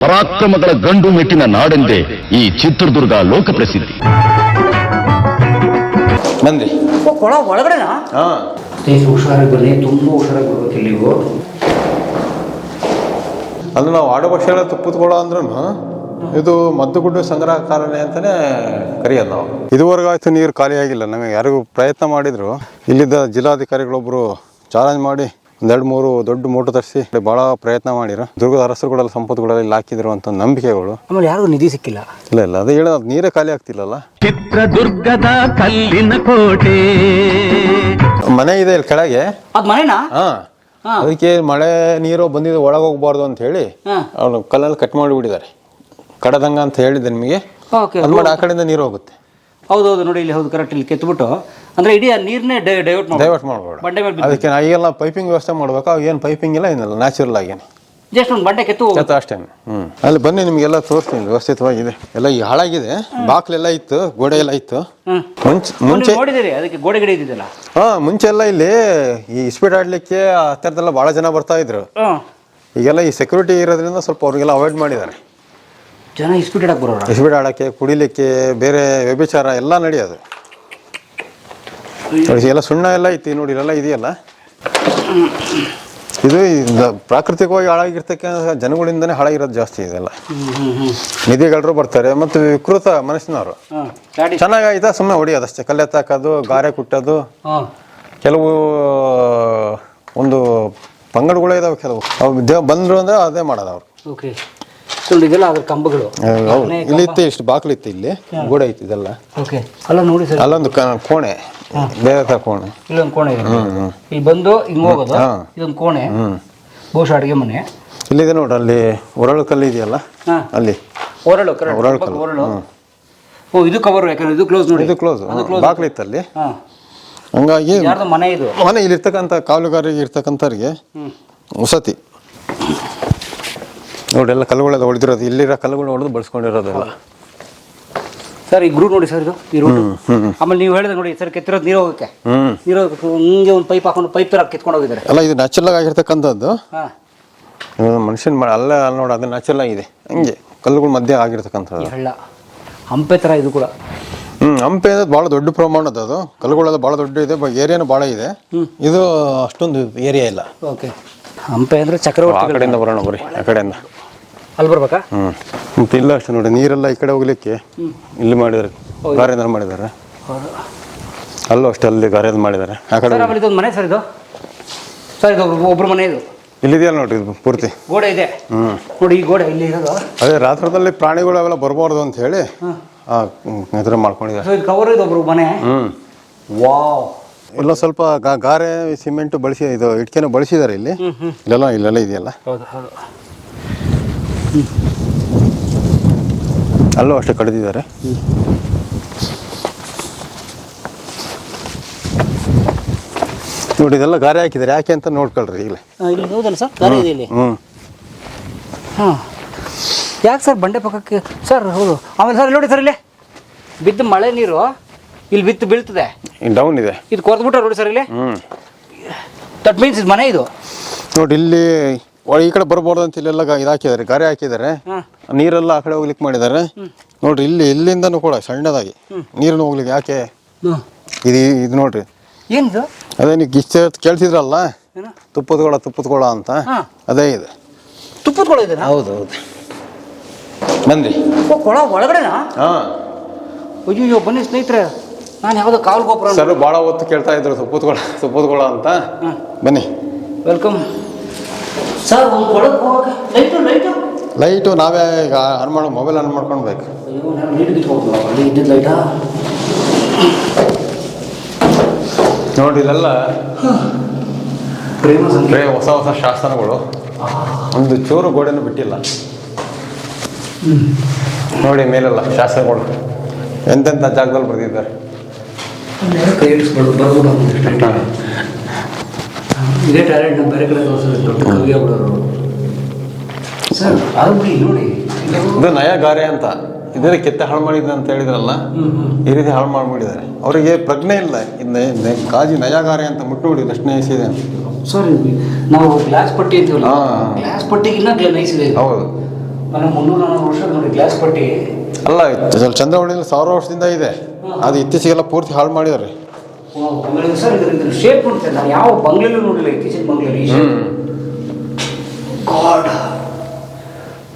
ಪರಾಕ್ರಮಗಳ ಗಂಡು ಮೆಟ್ಟಿನ ನಾಡೆಂದೇ ಈ ಚಿತ್ರದುರ್ಗ ಲೋಕಪ್ರಸಿದ್ಧಿ ಬಂದ್ರಿ. ಓ ಕೊಳ ಒಳಗಡೆನಾ? ಹಾ. ಪ್ಲೀಸ್ ಹುಷಾರಾಗಿ ಬನ್ನಿ. ತುಂಬ ಹುಷಾರಾಗಿ ಬರ್ಬೇಕು ಇಲ್ಲಿಗೂ. ಅಂದ್ರೆ ನಾವು ಆಡು ಪಕ್ಷಗಳ ತುಪ್ಪದ ಅಂದ್ರೂ ಇದು ಮದ್ದುಗುಡ್ಡು ಸಂಗ್ರಹಕಾರನೆ ಅಂತಾನೆ ಕರೆಯೋದು ನಾವು. ಇದುವರೆಗೂ ಆಯ್ತು ನೀರು ಖಾಲಿಯಾಗಿಲ್ಲ. ನಮಗೆ ಯಾರಿಗೂ ಪ್ರಯತ್ನ ಮಾಡಿದ್ರು. ಇಲ್ಲಿದ್ದ ಜಿಲ್ಲಾಧಿಕಾರಿಗಳೊಬ್ಬರು ಚಾಲೆಂಜ್ ಮಾಡಿ ಒಂದೆರಡು ಮೂರು ದೊಡ್ಡ ಮೋಟರ್ ತರಿಸಿ ಭಾಳ ಪ್ರಯತ್ನ ಮಾಡಿರ. ದುರ್ಗದ ಅರಸರುಗಳೆಲ್ಲ ಸಂಪತ್ತುಗಳೆಲ್ಲ ಇಲ್ಲಿ ಹಾಕಿದ್ರು ಅಂತ ನಂಬಿಕೆಗಳು. ಆಮೇಲೆ ಯಾರು ನಿಧಿ ಸಿಕ್ಕಿಲ್ಲ. ಇಲ್ಲ ಇಲ್ಲ ಅದು ಹೇಳೋದು ನೀರೇ ಖಾಲಿ ಆಗ್ತಿಲ್ಲಲ್ಲ? ಚಿತ್ರದುರ್ಗದ ಕಲ್ಲಿನ ಕೋಟೆ. ಮನೆ ಇದೆ ಇಲ್ಲಿ ಕೆಳಗೆ. ಅದು ಮನೆನಾ? ಹಾ. ಅದಕ್ಕೆ ಮಳೆ ನೀರು ಬಂದಿದ್ದು ಒಳಗೆ ಹೋಗ್ಬಾರ್ದು ಅಂತ ಹೇಳಿ. ಅವ್ರು ಕಲ್ಲಲ್ಲಿ ಕಟ್ ಮಾಡಿಬಿಟ್ಟಿದ್ದಾರೆ. ಕಡದಂಗ ಅಂತ ಹೇಳಿದ್ದೆ ನಿಮಗೆ. ಓಕೆ. ಅದು ಮಾಡಿ ಆ ಕಡೆಯಿಂದ ನೀರು ಹೋಗುತ್ತೆ. ಹೌದೌದು ನೋಡಿ ಇಲ್ಲಿ ಹೌದು ಕರೆಕ್ಟ್ ಇಲ್ಲಿ ಕೆತ್ಬಿಟ್ಟು ಅಂದ್ರೆ ಇಡೀ ಆ ನೀರ್ನೇ ಡೈವರ್ಟ್ ಮಾಡಿ ಡೈವರ್ಟ್ ಮಾಡಬೇಡ ಬಂಡೆ ಮೇಲೆ ಅದಕ್ಕೆ ಈಗೆಲ್ಲ ಪೈಪಿಂಗ್ ವ್ಯವಸ್ಥೆ ಮಾಡ್ಬೇಕು ಏನ್ ಪೈಪಿಂಗ್ ಇಲ್ಲ ಏನಿಲ್ಲ ನ್ಯಾಚುರಲ್ ಆಗೇನೆ. ಜಸ್ಟ್ ಒಂದು ಬಂಡೆ ಕೆತ್ತು ಚತ ಅಷ್ಟೇ. ಹ್ಮ್. ಅಲ್ಲಿ ಬನ್ನಿ ನಿಮಗೆಲ್ಲ ತೋರಿಸ್ತೀನಿ ವ್ಯವಸ್ಥಿತವಾಗಿದೆ. ಎಲ್ಲ ಈ ಹಾಳಾಗಿದೆ. ಬಾಕ್ಲೆಲ್ಲ ಇತ್ತು ಗೋಡೆ ಎಲ್ಲ ಇತ್ತು. ಮುಂಚೆ ಮುಂಚೆ ನೋಡಿದಿರಿ ಅದಕ್ಕೆ ಗೋಡೆ ಗಿಡ ಇದ್ದಿದ್ದಲ್ಲ? ಹಾ ಮುಂಚೆ ಎಲ್ಲ ಇಲ್ಲಿ ಈ ಸ್ಪೀಡ್ ಆಡ್ಲಿಕ್ಕೆ ಆ ಥರದ್ದೆಲ್ಲ ಭಾಳ ಜನ ಬರ್ತಾ ಇದ್ರು. ಈಗೆಲ್ಲ ಈ ಸೆಕ್ಯೂರಿಟಿ ಇರೋದ್ರಿಂದ ಸ್ವಲ್ಪ ಅವ್ರಿಗೆಲ್ಲ ಅವಾಯ್ಡ್ ಮಾಡಿದ್ದಾರೆ. ಜನ ಇಸ್ಪೀಡ್ ಆಡಕ್ಕೆ ಬರೋರು? ಇಸ್ಪೀಡ್ ಆಡೋಕ್ಕೆ ಕುಡಿಲಿಕ್ಕೆ ಬೇರೆ ವ್ಯಭಿಚಾರ ಎಲ್ಲ ನಡೆಯೋದು. ಎಲ್ಲ ಸುಣ್ಣ ಎಲ್ಲ ಐತಿ ನೋಡಿ ಇಲ್ಲೆಲ್ಲ ಇದೆಯಲ್ಲ? ಇದು ಪ್ರಾಕೃತಿಕವಾಗಿ ಹಾಳಾಗಿರ್ತಕ್ಕಂಥ ಜನಗಳಿಂದನೇ ಹಾಳಾಗಿರೋದು ಜಾಸ್ತಿ ಇದೆಲ್ಲ. ನಿಧಿಗಳರು ಬರ್ತಾರೆ ಮತ್ತು ವಿಕೃತ ಮನಸ್ಸಿನವರು. ಚೆನ್ನಾಗಾಯ್ತಾ ಸುಮ್ಮನೆ ಹೊಡಿಯೋದಷ್ಟೇ ಕಲ್ಲೆತ್ತಾಕೋದು ಗಾರೆ ಕುಟ್ಟೋದು. ಕೆಲವು ಒಂದು ಪಂಗಡಗಳೇ ಇದಾವೆ ಕೆಲವು. ಅವು ಬಂದರು ಅಂದರೆ ಅದೇ ಮಾಡೋದು ಅವರು. ನೋಡಿ ಇದೆಲ್ಲ ಅದ್ರ ಕಂಬಗಳು? ಇಲ್ಲಿ ಇತ್ತು ಇಷ್ಟು ಬಾಕ್ಲು ಇತ್ತು ಇಲ್ಲಿ. ಗೋಡೆ ಐತಿ ಇದೆಲ್ಲ. ಓಕೆ. ಅಲ್ಲ ನೋಡಿ ಸರ್. ಅಲ್ಲೊಂದು ಕ- ಕೋಣೆ. ಬೇರೆ ಥರ ಕೋಣೆ. ಇಲ್ಲೊಂದು ಕೋಣೆ ಇದೆ. ಇಲ್ಲಿ ಬಂದು ಹಿಂಗ್ ಹೋಗೋದು. ಇದೊಂದು ಕೋಣೆ. ಬಹುಶಃ ಅಡುಗೆ ಮನೆ. ಇಲ್ಲಿದೆ ನೋಡ್ರಿ ಅಲ್ಲಿ ಒರಳು ಕಲ್ಲು ಇದೆಯಲ್ಲ? ಹಾ. ಅಲ್ಲಿ. ಒರಳು ಕರೆಕ್ಟ್ ಒರಳು ಪಕ್ಕ ಕಲ್ಲು. ಒರಳು. ಓ ಇದು ಕವರ್ ಯಾಕಂದ್ರೆ ಇದು ಕ್ಲೋಸ್ ನೋಡಿ. ಇದು ಕ್ಲೋಸ್ ಅದು ಕ್ಲೋಸ್ ಬಾಕ್ಲು ಇತ್ತು ಅಲ್ಲಿ. ಹಾ. ಹಂಗಾಗಿ ಯಾರ್ದು ಮನೆ ಇದು. ಮನೆ ಇಲ್ಲಿರ್ತಕ್ಕಂಥ ಕಾವಲುಗಾರರಿಗೆ ಇರ್ತಕ್ಕಂಥವ್ರಿಗೆ ಹ್ಮ್. ವಸತಿ. ನೋಡಿ ಕಲ್ಗಳೆಲ್ಲ ಕಲ್ಲುಗಳೆಲ್ಲ ಹೊಡೆದಿರೋದು. ಇಲ್ಲಿರೋ ಕಲ್ಲುಗಳು ಹೊಡೆದು ಬಳಸ್ಕೊಂಡಿರೋದೆಲ್ಲ ಸರ್ ಈ ಗ್ರೂ ನೋಡಿ ಸರ್ ಇದು ಈ ರೂಟ್ ಆಮೇಲೆ ನೀವು ಹೇಳಿದ್ರೆ ನೋಡಿ ಸರ್ ಕೆತ್ತಿರೋದು ನೀರು ಹೋಗಕ್ಕೆ. ನೀರು ಹಿಂಗೆ ಒಂದು ಪೈಪ್ ಹಾಕೊಂಡು ಪೈಪ್ ತರ ಕೆತ್ಕೊಂಡು ಹೋಗಿದ್ದಾರೆ. ಅಲ್ಲ ಇದು ನ್ಯಾಚುರಲ್ ಆಗಿರ್ತಕ್ಕಂಥದ್ದು. ಹಾ. ಮನುಷ್ಯನ ಮಾಡಿ ಅಲ್ಲ ಅಲ್ಲಿ ನೋಡಿ ಅದು ನ್ಯಾಚುರಲ್ ಆಗಿದೆ. ಹಂಗೆ ಕಲ್ಲುಗಳ ಮಧ್ಯೆ ಆಗಿರ್ತಕ್ಕಂಥದ್ದು. ಹಳ್ಳ ಹಂಪೆ ತರ ಇದು ಕೂಡ. ಹ್ಞೂ ಹಂಪೆ ಅನ್ನೋದು ಭಾಳ ದೊಡ್ಡ ಪ್ರಮಾಣದ ಅದು. ಕಲ್ಲುಗಳೆಲ್ಲ ಭಾಳ ದೊಡ್ಡ ಇದೆ ಏರಿಯಾನು ಭಾಳ ಇದೆ. ಇದು ಅಷ್ಟೊಂದು ಏರಿಯಾ ಇಲ್ಲ. ಓಕೆ ಹಂಪೆ ಅಂದ್ರೆ ಆ ಚಕ್ರವರ್ತಿ ಕಡೆಯಿಂದ ಬರೋಣ ಬರ್ರಿ ಆ ಕಡೆಯಿಂದ. ಅಲ್ಲಿ ಬರ್ಬೇಕಾ? ಹ್ಮ್. ಮತ್ತೆ ಇಲ್ಲ ಅಷ್ಟೇ ನೋಡಿ ನೀರೆಲ್ಲ ಈ ಕಡೆ ಹೋಗ್ಲಿಕ್ಕೆ ಇಲ್ಲಿ ಮಾಡಿದ್ದಾರೆ ಗಾರೆಯಿಂದ ಮಾಡಿದಾರೆ ಅಲ್ಲೂ ಅಷ್ಟೇ ಅಲ್ಲಿ ಗಾರೆಯಿಂದ ಮಾಡಿದ್ದಾರೆ ಆ ಕಡೆ ಸರ್ ಆಮೇಲೆ ಇದೊಂದು ಮನೆ ಸರ್ ಇದು? ಸರ್ ಇದು ಒಬ್ರು- ಮನೆ ಇದು? ಇಲ್ಲಿದೆಯಲ್ಲ ನೋಡ್ರಿ ಇದು ಪೂರ್ತಿ. ಗೋಡೆ ಇದೆ. ಹ್ಮ್. ನೋಡಿ ಈ ಗೋಡೆ ಇಲ್ಲಿ ಇರೋದು. ಅದೇ ರಾತ್ರದಲ್ಲಿ ಪ್ರಾಣಿಗಳು ಅವೆಲ್ಲ ಬರಬಾರ್ದು ಅಂತ ಹೇಳಿ ಆ ಎದುರು ಮಾಡ್ಕೊಂಡಿದ್ದಾರೆ. ಸೊ ಇದು ಕವರ್ ಇದು ಒಬ್ರು ಮನೆ. ಹ್ಮ್. ವಾವ್. ಎಲ್ಲ ಸ್ವಲ್ಪ ಗಾ- ಗಾರೆ ಸಿಮೆಂಟ್ ಬಳಸಿ ಇದು ಇಟ್ಕೆನ ಬಳಸಿದಾರೆ ಇಲ್ಲಿ. ಇಲ್ಲೆಲ್ಲ ಇಲ್ಲೆಲ್ಲ ಇದೆಯಲ್ಲ? ಹೌದು ಹೌದು. ಅಲ್ಲೂ ಅಷ್ಟೇ ಕಡಿದಿದ್ದಾರೆ. ನೋಡಿ ಇದೆಲ್ಲ ಗಾರೆ ಹಾಕಿದ್ದಾರೆ. ಯಾಕೆ ಅಂತ ನೋಡ್ಕೊಳ್ರಿ ಈಗಲೇ. ಆ, ಇಲ್ಲಿ ಹೌದಲ್ಲ ಸರ್? ದಾರಿ ಇದೆ ಇಲ್ಲಿ. ಹ್ಮ್. ಹಾಂ. ಯಾಕೆ ಸರ್ ಬಂಡೆ ಪಕ್ಕಕ್ಕೆ? ಸರ್ ಹೌದು. ಆಮೇಲೆ ಸರ್ ಇಲ್ಲಿ ನೋಡಿ ಸರ್ ಇಲ್ಲಿ. ಬಿದ್ದ ಮಳೆ ನೀರು. ಇಲ್ಲಿ ಬಿತ್ತು ಬೀಳ್ತದೆ. ಡೌನ್ ಇದೆ. ಇದು ಕೊರ್ದ್ಬಿಟ್ರೆ ನೋಡಿ ಸರ್ ಇಲ್ಲಿ. ಹ್ಞೂ ದಟ್ ಮೀನ್ಸ್ ಇದು ಮನೆ ಇದು. ನೋಡಿ ಇಲ್ಲಿ ಒಳ- ಈ ಕಡೆ ಬರಬಾರ್ದು ಅಂತ ಇಲ್ಲೆಲ್ಲ ಗಾ- ಇದು ಹಾಕಿದ್ದಾರೆ ಗಾರೆ ಹಾಕಿದ್ದಾರೆ. ನೀರೆಲ್ಲ ಆ ಕಡೆ ಹೋಗ್ಲಿಕ್ಕೆ ಮಾಡಿದ್ದಾರೆ. ನೋಡ್ರಿ ಇಲ್ಲಿ ಇಲ್ಲಿಂದನೂ ಕೂಡ ಸಣ್ಣದಾಗಿ ನೀರನ್ನು ಹೋಗ್ಲಿಕ್ಕೆ ಯಾಕೆ? ಇದು ಇದು ನೋಡ್ರಿ. ಏನಿದು? ಅದೇ ನೀವು ಗಿಚ್ಚ ಕೇಳ್ತಿದ್ರಲ್ಲ? ತುಪ್ಪದ್ಕೊಳ ತುಪ್ಪದ್ಕೊಳ ಅಂತ. ಹಾಂ. ಅದೇ ಇದೆ. ತುಪ್ಪದ ಕೊಳ ಇದೆನಾ? ಹೌದು ಹೌದು. ಬಂದ್ರಿ ಓ ಕೊಳ ಒಳಗಡೆನಾ? ಹಾಂ. ಅಯ್ಯೋ ಬನ್ನಿ ಸ್ನೇಹಿತರೆ. ನಾನು ಯಾವುದೋ ಕಾಲ್ ಗೋಪುರ ಸರ್ ಭಾಳ ಹೊತ್ತು ಕೇಳ್ತಾ ಇದ್ರು ತುಪ್ಪದಗೊಳ ತುಪ್ಪದಗೊಳ ಅಂತ. ಬನ್ನಿ. ವೆಲ್ಕಮ್. ಸರ್ ಒಂದು ಕೊಡಕ್ಕೆ ಲೈಟು ಲೈಟು. ಲೈಟು ನಾವೇ ಈಗ ಆನ್ ಮಾಡೋ ಮೊಬೈಲ್ ಆನ್ ಮಾಡ್ಕೊಳ್ಬೇಕು ಇದ್ದಿದ್ದು ಲೈಟಾ? ನೋಡಿ ಇಲ್ಲೆಲ್ಲ ಹೊಸ ಹೊಸ ಶಾಸನಗಳು. ಒಂದು ಚೂರು ಗೋಡೆನೂ ಬಿಟ್ಟಿಲ್ಲ. ನೋಡಿ ಮೇಲೆಲ್ಲ ಶಾಸನಗಳು. ಎಂತೆಂಥ ಜಾಗದಲ್ಲಿ ಬರೆದಿದ್ದಾರೆ ಕೈ ಇಡಿಸ್ಬೋದು ಬರ್ಬೋದು ಅಂತ ಇದೇ ಟ್ಯಾಲೆಂಟ್ ನಾವು ಬೇರೆ ಕಡೆ ದೊಡ್ಡ ಕವಿ ಆಗ್ಬಿಡೋರು ಸರ್ ಅದು ಬಿಡಿ ನೋಡಿ. ಇದು ನಯಗಾರೆ ಅಂತ. ಇದೇ ಕೆತ್ತೆ ಹಾಳು ಮಾಡಿದ್ದೆ ಅಂತ ಹೇಳಿದ್ರಲ್ಲ? ಈ ರೀತಿ ಹಾಳು ಮಾಡಿಬಿಟ್ಟಿದ್ದಾರೆ ಅವರಿಗೆ ಪ್ರಜ್ಞೆ ಇಲ್ಲ. ಇನ್ನೇ ಕಾಜಿ ನಯಗಾರೆ ಅಂತ ಮುಟ್ಟು ನೋಡಿ ಪ್ರಶ್ನೆ ಅಂತ ಸರ್ ನಾವು ಗ್ಲಾಸ್ ಪಟ್ಟಿ ಅಂತೀವಲ್ಲ. ಗ್ಲಾಸ್ ಪಟ್ಟಿಗಿನ್ನ ನೈಸ್ ಇದೆ ಹೌದು. ಮನೆ ಮುನ್ನೂರ ನಾಲ್ಕು ವರ್ಷ ನೋಡಿ ಗ್ಲಾಸ್ ಪಟ್ಟಿ. ಅಲ್ಲ ಚಂದ್ರವಳ್ಳಿ ಚಂದ್ರವಳ್ಳಿಲಿ ಸಾವಿರ ವರ್ಷದಿಂದ ಇದೆ. ಅದು ಇತ್ತೀಚೆಗೆಲ್ಲ ಪೂರ್ತಿ ಹಾಳು ಮಾಡಿದಾರೆ ಸರ್ ಇದ್ರ ಇದ್ರ ಶೇಪ್ ನೋಡ್ತೇನೆ ನಾನು ಯಾವ ಬಂಗ್ಲೆಲ್ಲೂ ನೋಡಿಲ್ಲ ಇತ್ತೀಚಿನ ಬಂಗ್ಲೆಯಲ್ಲಿ ಈ shape. ಗಾಡ್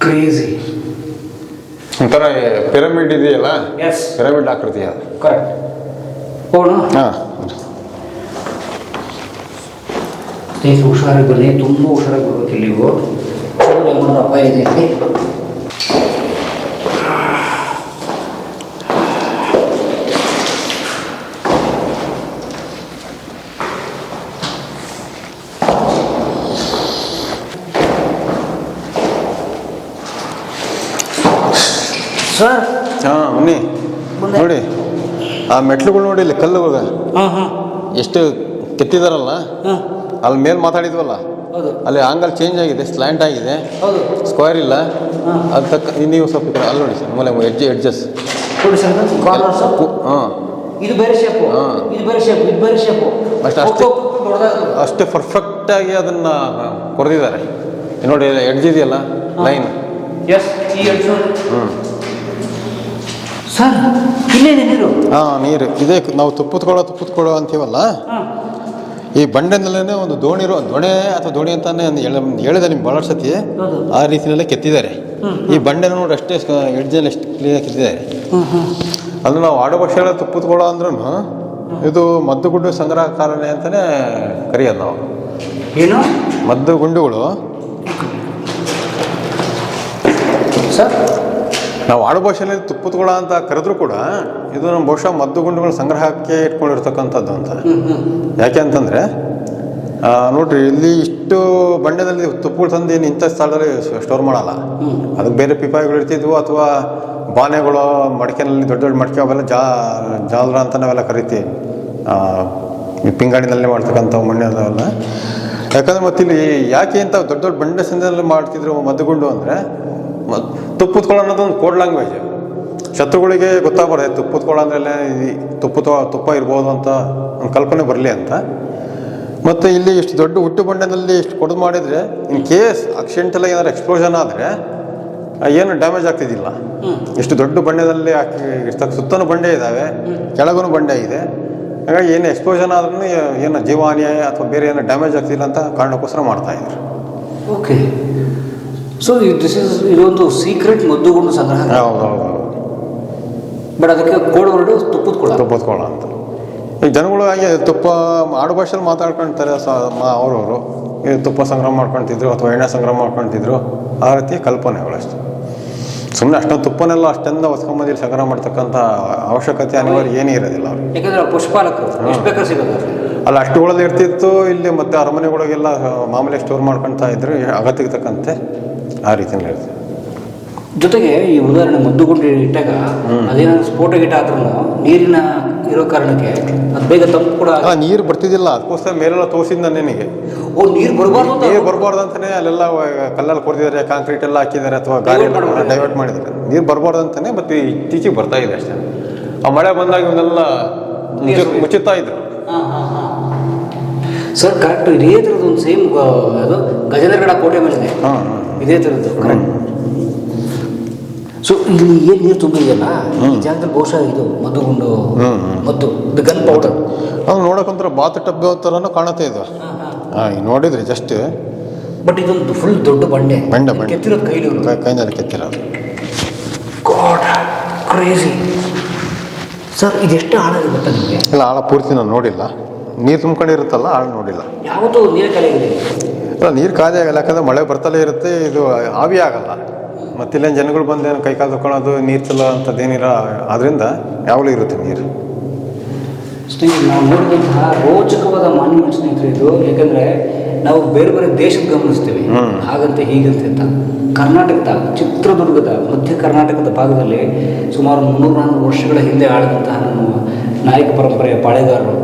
ಕ್ರೇಜಿ ಒಂಥರ ಪಿರಮಿಡ್ ಇದೆಯಲ್ಲ? ಎಸ್ ಪಿರಮಿಡ್ ಆಕೃತಿ ಅದು ಕರೆಕ್ಟ್ ಹೋಣ ಹಾಂ. ಸ್ನೇಹಿತರು ಹುಷಾರಾಗಿ ಬನ್ನಿ. ತುಂಬ ಹುಷಾರಾಗಿ ಬರ್ಬೇಕು ಇಲ್ಲಿ ನೀವು ಏನಾದ್ರು ಅಪಾಯ ಇದೆ. ಸರ್ ಹಾಂ ಬನ್ನಿ ನೋಡಿ. ಆ ಮೆಟ್ಲುಗಳು ನೋಡಿ ಇಲ್ಲಿ ಕಲ್ಲು ಹಾಂ ಹಾಂ. ಎಷ್ಟು ಕೆತ್ತಿದಾರಲ್ಲ? ಅಲ್ಲಿ ಮೇಲೆ ಮಾತಾಡಿದ್ವಲ್ಲ? ಅಲ್ಲಿ ಆಂಗಲ್ ಚೇಂಜ್ ಆಗಿದೆ ಸ್ಲ್ಯಾಂಟ್ ಆಗಿದೆ. ಸ್ಕ್ವೇರ್ ಇಲ್ಲ. ಅದು ತಕ್ಕ ನೀವು ಸ್ವಲ್ಪ ಅಲ್ಲಿ ನೋಡಿ ಸರ್ ಮೂಲೆ ಎಡ್ಜ್ ಎಡ್ಜಸ್ ಹಾಂ. ಇದು ಬೇರೆ ಶೇಪು ಹಾ. ಇದು ಬೇರೆ ಶೇಪ್ ಇದು ಬೇರೆ ಶೇಪು ಅಷ್ಟೇ, ಅಷ್ಟೇ. ಅಷ್ಟು ಪರ್ಫೆಕ್ಟಾಗಿ ಅದನ್ನು ಕೊರೆದಿದ್ದಾರೆ. ನೋಡಿ ಎಡ್ಜ್ ಇದೆಯಲ್ಲ? ಲೈನ್ ಎಸ್ ಈ ಎರಡು ಹ್ಞೂ ಸರ್ ಇಲ್ಲೇ ನೀರು? ಹಾಂ ನೀರು. ಇದೇ ನಾವು ತುಪ್ಪತ್ಕೊಳ್ಳೋ ತುಪ್ಪತ್ಕೊಳ್ಳೋ ಅಂತೀವಲ್ಲ? ಈ ಬಂಡೆನಲ್ಲೇ ಒಂದು ದೋಣಿ ಇರೋ ದೋಣೆ ಅಥವಾ ದೋಣಿ ಅಂತಾನೆ ಹೇಳಿದ ಹೇಳ ಹೇಳಿದೆ ನಿಮ್ಗೆ ಭಾಳ ಸತಿ. ಆ ರೀತಿಯಲ್ಲೇ ಕೆತ್ತಿದ್ದಾರೆ. ಈ ಬಂಡೆ ನೋಡಿ ಅಷ್ಟೇ ಎಡ್ಜಲ್ಲಿ ಎಷ್ಟು ಕ್ಲಿಯರ್ ಕೆತ್ತಿದ್ದಾರೆ. ಅದು ನಾವು ಆಡುಭಾಷೆಗಳ ತುಪ್ಪತ್ಕೊಳ್ಳೋ ಅಂದ್ರೂ ಇದು ಮದ್ದುಗುಂಡು ಸಂಗ್ರಹಕಾರನೆ ಅಂತಾನೆ ಕರೆಯೋದು ನಾವು. ಏನು? ಮದ್ದು ಗುಂಡುಗಳು ಸರ್ ನಾವು ಆಡುಭಾಷೆಯಲ್ಲಿ ತುಪ್ಪತ್ಕೊಳ ಅಂತ ಕರೆದ್ರೂ ಕೂಡ ಇದು ನಮ್ಮ ಬಹುಶಃ ಮದ್ದು ಗುಂಡುಗಳ ಸಂಗ್ರಹಕ್ಕೆ ಇಟ್ಕೊಂಡಿರ್ತಕ್ಕಂಥದ್ದು ಅಂತ. ಯಾಕೆ ಅಂತಂದರೆ ನೋಡ್ರಿ ಇಲ್ಲಿ ಇಷ್ಟು ಬಂಡೆದಲ್ಲಿ ತುಪ್ಪಗಳು ತಂದು ಏನು ಇಂಥ ಸ್ಥಳದಲ್ಲಿ ಸ್ಟೋರ್ ಮಾಡಲ್ಲ. ಅದಕ್ಕೆ ಬೇರೆ ಪಿಪಾಯಿಗಳು ಇರ್ತಿದ್ವು ಅಥವಾ ಬಾನೆಗಳು ಮಡಿಕೆನಲ್ಲಿ ದೊಡ್ಡ ದೊಡ್ಡ ಮಡಿಕೆ ಅವೆಲ್ಲ ಜಾ ಜಾಲ್ರ ಅಂತ ನಾವೆಲ್ಲ ಕರಿತೀವಿ. ಆ, ಈ ಪಿಂಗಾಣಿನಲ್ಲಿ ಮಾಡ್ತಕ್ಕಂಥ ಮಣ್ಣೆಲ್ಲ ಯಾಕಂದ್ರೆ ಮತ್ತಿಲ್ಲಿ ಯಾಕೆ ಅಂತ ದೊಡ್ಡ ದೊಡ್ಡ ಬಂಡೆ ಸಂದಲ್ಲಿ ಮಾಡ್ತಿದ್ರು ಮದ್ದುಗುಂಡು ಅಂದರೆ ತುಪ್ಪತ್ಕೊಳ ಅನ್ನೋದು ಒಂದು ಕೋಡ್ ಲ್ಯಾಂಗ್ವೇಜ್ ಶತ್ರುಗಳಿಗೆ ಗೊತ್ತಾಗ್ಬಾರ್ದು ತುಪ್ಪತ್ಕೊಳ ಅಂದ್ರೆ ತುಪ್ಪ ತುಪ್ಪ ಇರ್ಬೋದು ಅಂತ ಒಂದು ಕಲ್ಪನೆ ಬರಲಿ ಅಂತ. ಮತ್ತು ಇಲ್ಲಿ ಇಷ್ಟು ದೊಡ್ಡ ಹುಟ್ಟು ಬಂಡೆನಲ್ಲಿ ಇಷ್ಟು ಕೊಡದು ಮಾಡಿದರೆ ಇನ್ ಕೇಸ್ ಆಕ್ಸಿಡೆಂಟಲ್ ಏನಾದ್ರು ಎಕ್ಸ್ಪ್ಲೋಷನ್ ಆದರೆ ಏನು ಡ್ಯಾಮೇಜ್ ಆಗ್ತಿದ್ದಿಲ್ಲ ಇಷ್ಟು ದೊಡ್ಡ ಬಂಡೆದಲ್ಲಿ ಸುತ್ತಲೂ ಬಂಡೆ ಇದ್ದಾವೆ ಕೆಳಗೂ ಬಂಡೆ ಇದೆ. ಹಾಗಾಗಿ ಏನು ಎಕ್ಸ್ಪ್ಲೋಷನ್ ಆದ್ರೂ ಏನು ಜೀವಹಾನಿ ಅಥವಾ ಬೇರೆ ಏನೋ ಡ್ಯಾಮೇಜ್ ಆಗ್ತಿಲ್ಲ ಅಂತ ಕಾರಣಕ್ಕೋಸ್ಕರ ಮಾಡ್ತಾ ಇದ್ರು. ಓಕೆ ಸೊ ದಿಸ್ ಇಸ್ ಇದೊಂದು ಸೀಕ್ರೆಟ್ ಮದ್ದುಗುಂಡು ಸಂಗ್ರಹ ಬಟ್ ಅದಕ್ಕೆ ಕೋಡ್ ವರ್ಡ್ ತುಪ್ಪದ ಕೂಡ ತುಪ್ಪತ್ಕೊಳ ಅಂತ. ಈಗ ಜನಗಳು ಹಾಗೆ ತುಪ್ಪ ಆಡು ಭಾಷೆಯಲ್ಲಿ ಮಾತಾಡ್ಕೊಳ್ತಾರೆ ಸ ಅವರವರು. ತುಪ್ಪ ಸಂಗ್ರಹ ಮಾಡ್ಕೊಳ್ತಿದ್ರು ಅಥವಾ ಎಣ್ಣೆ ಸಂಗ್ರಹ ಮಾಡ್ಕೊಳ್ತಿದ್ರು ಆ ರೀತಿ ಕಲ್ಪನೆಗಳು ಅಷ್ಟೇ. ಸುಮ್ಮನೆ ಅಷ್ಟೊಂದು ತುಪ್ಪನೆಲ್ಲ ಅಷ್ಟೊಂದು ಹೊಸ್ಕೊಂಬಂದಿಲ್ಲಿ ಸಂಗ್ರಹ ಮಾಡ್ತಕ್ಕಂಥ ಅವಶ್ಯಕತೆ ಅನಿವಾರ್ಯ ಏನೇ ಇರೋದಿಲ್ಲ ಯಾಕಂದ್ರೆ ಸಿಗೋದು ಅಲ್ಲಿ ಅಷ್ಟುಗಳಲ್ಲಿ ಇರ್ತಿತ್ತು ಇಲ್ಲಿ ಮತ್ತೆ ಅರಮನೆಗಳಿಗೆಲ್ಲ ಮಾಮೂಲಿ ಸ್ಟೋರ್ ಮಾಡ್ಕೊಳ್ತಾ ಇದ್ರು ಅಗತ್ಯಕ್ಕೆ ತಕ್ಕಂತೆ. ಆ ರೀತಿ ಇರ್ತದೆ ಜೊತೆಗೆ ಈ ಉದಾಹರಣೆ ಮದ್ದುಗುಂಡು ಇಟ್ಟಾಗ ಅದೇನಾದ್ರು ಸ್ಫೋಟ ಗಿಟ ಆದ್ರೂ ನೀರಿನ ಇರೋ ಕಾರಣಕ್ಕೆ ಅದು ಬೇಗ ತಂಪು ಕೂಡ ಆ ನೀರು ಬರ್ತಿದ್ದಿಲ್ಲ. ಅದಕ್ಕೋಸ್ಕರ ಮೇಲೆಲ್ಲ ತೋರಿಸಿದ್ ನಾನು ನಿನಗೆ. ಓ ನೀರು ಬರಬಾರ್ದು ಅಂತ ನೀರು ಬರಬಾರ್ದು ಅಂತಾನೆ ಅಲ್ಲೆಲ್ಲ ಕಲ್ಲಲ್ಲಿ ಕೊರೆದಿದ್ದಾರೆ ಕಾಂಕ್ರೀಟ್ ಎಲ್ಲ ಹಾಕಿದ್ದಾರೆ ಅಥವಾ ಗಾಳಿ. ಡೈವರ್ಟ್ ಮಾಡಿದ್ದಾರೆ. ನೀರು ಬರಬಾರ್ದು ಅಂತಾನೆ ಮತ್ತೆ ಇತ್ತೀಚೆಗೆ ಬರ್ತಾ ಇದೆ ಅಷ್ಟೇ. ಆ ಮಳೆ ಬಂದಾಗ ಇವನ್ನೆಲ್ಲ ಮುಚ್ಚಿ- ಮುಚ್ಚುತ್ತಾ ಇದ್ರು. ಸರ್ ಕರೆಕ್ಟ್ ಇದೇ ಥರದ್ದು ಒಂದು ಸೇಮ್ ಅದು ಗಜೇಂದ್ರಗಡ ಕೋಟೆ ಮೇಲಿದೆ ಹಾಂ. ಇದೇ ಥರದ್ದು ಕರೆಕ್ಟ್ ಸೊ ಇಲ್ಲಿ ಏನು ನೀರು ತುಂಬಿದೆಯಲ್ಲ ಈ ಜಾಗದಲ್ಲಿ ಬಹುಶಃ ಇದು ಮದ್ದುಗುಂಡು ಮತ್ತು ಗನ್ ಪೌಡರ್ ಅದು ನೋಡೋಕಂದ್ರೆ ಬಾತ್ ಟಬ್ಬೆ ಥರನೂ ಕಾಣುತ್ತೆ ಇದು. ಹಾಂ ನೋಡಿದ್ರಿ ಜಸ್ಟ್ ಬಟ್ ಇದೊಂದು ಫುಲ್ ದೊಡ್ಡ ಬಂಡೆ. ಬಂಡೆ, ಬಂಡೆ. ಕೆತ್ತಿರೋದು ಕೈಲಿ ಕೈ ಕೈನಲ್ಲಿ ಕೆತ್ತಿರೋದು. ಗಾಡ್ ಕ್ರೇಜಿ ಸರ್ ಇದೆಷ್ಟು ಆಳ ಗೊತ್ತಾ ನಿಮಗೆ? ಇಲ್ಲ ಆಳ ಪೂರ್ತಿ ನಾನು ನೋಡಿಲ್ಲ. ನೀರು ತುಂಬ್ಕೊಂಡಿರುತ್ತಲ್ಲ ಹಾಳು ನೋಡಿಲ್ಲ. ಯಾವುದು ನೀರು ಕಲೆಗಿದೆ ಇಲ್ಲ ನೀರು ಖಾಲಿ ಆಗಲ್ಲ ಯಾಕಂದ್ರೆ ಮಳೆ ಬರ್ತಲೇ ಇರುತ್ತೆ ಇದು ಆವಿ ಆಗಲ್ಲ. ಮತ್ತಿಲ್ಲೇನು ಜನಗಳು ಬಂದೇನು ಕೈ ಕಾಲು ತೊಗೊಳೋದು ನೀರು ತಲ್ಲ ಅಂಥದ್ದೇನಿಲ್ಲ ಆದ್ರಿಂದ ಯಾವಾಗಲೂ ಇರುತ್ತೆ ನೀರು. ಸ್ನೇಹಿತರೆ ನಾವು ನೋಡಿದಂತಹ ರೋಚಕವಾದ ಮಾನ್ಯ ಸ್ನೇಹಿತರು ಇದು. ಯಾಕಂದ್ರೆ ನಾವು ಬೇರೆ ಬೇರೆ ದೇಶಕ್ಕೆ ಗಮನಿಸ್ತೀವಿ. ಹಾಗಂತ ಹೀಗಂತೆ ಅಂತ. ಕರ್ನಾಟಕದ ಚಿತ್ರದುರ್ಗದ ಮಧ್ಯ ಕರ್ನಾಟಕದ ಭಾಗದಲ್ಲಿ ಸುಮಾರು ಮುನ್ನೂರ ನಾನ್ನೂರು ವರ್ಷಗಳ ಹಿಂದೆ ಆಳಿದಂತಹ ನಮ್ಮ ನಾಯಕ ಪರಂಪರೆಯ ಪಾಳೆಗಾರರು